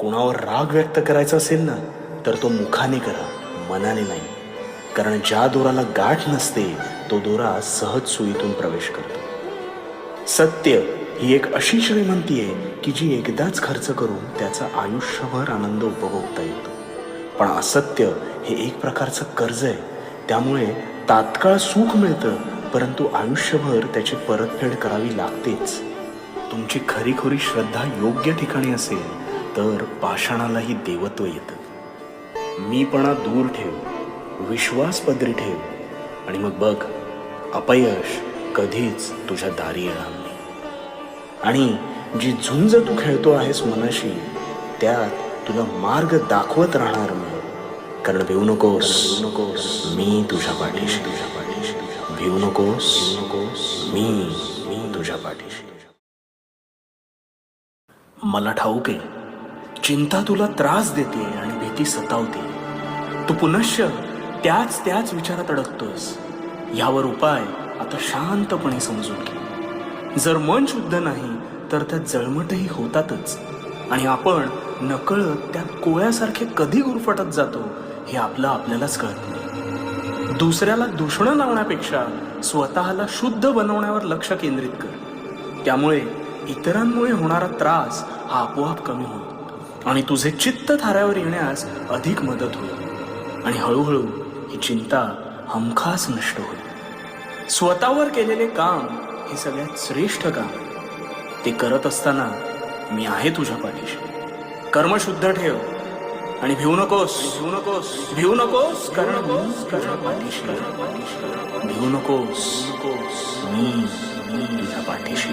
कोणावर राग व्यक्त करायचा असेल ना तर तो मुखाने करा मनाने नाही. कारण ज्या दोराला गाठ नसते तो दोरा सहज सुईतून प्रवेश करतो. सत्य ही एक अशी श्रीमंती आहे की जी एकदाच खर्च करून त्याचा आयुष्यभर आनंद उपभोगता येतो. पण असत्य हे एक प्रकारचं कर्ज आहे. त्यामुळे तात्काळ सुख मिळतं परंतु आयुष्यभर त्याची परतफेड करावी लागतेच. तुमची खरीखुरी श्रद्धा योग्य ठिकाणी असेल तर पाषाणालाही देवत्व येतं. मीपणा दूर ठेव विश्वास पदरी ठेव आणि मग बघ अपयश कधीच तुझ्या दारी येणार नाही. आणि जी झुंज तू खेळतो आहेस मनाशी त्यात तुला मार्ग दाखवत राहणार मी. कारण भिवू नकोस. मी तुझ्या पाठीशी. तुझ्या पाठीशी भिवू नकोस. नकोस मी मी तुझ्या पाठीशी. मला ठाऊक आहे चिंता तुला त्रास देते आणि भीती सतावते. तू पुनश्च त्याच त्याच विचारात अडकतोस यावर उपाय आता शांतपणे समजून घे. जर मन शुद्ध नाही तर त्यात जळमटही होतातच. आणि आपण नकळत त्यात कोळ्यासारखे कधी गुरफटत जातो हे आपलं आपल्यालाच कळत नाही. दुसऱ्याला दूषणं लावण्यापेक्षा स्वतःला शुद्ध बनवण्यावर लक्ष केंद्रित कर. त्यामुळे इतरांमुळे होणारा त्रास हा आपोआप कमी होईल आणि तुझे चित्त थाऱ्यावर येण्यास अधिक मदत होईल. आणि हळूहळू ही चिंता हमखास नष्ट होईल. स्वतःवर केलेले काम हे सगळ्यात श्रेष्ठ काम ते करत असताना मी आहे तुझ्या पाठीशी. कर्म शुद्ध ठेव. आणि भिवू नकोस. भिवू नकोस. भिवू नकोस. कारण तुझ्या पाठीशी भिवू नकोस नकोस. मी तुझ्या पाठीशी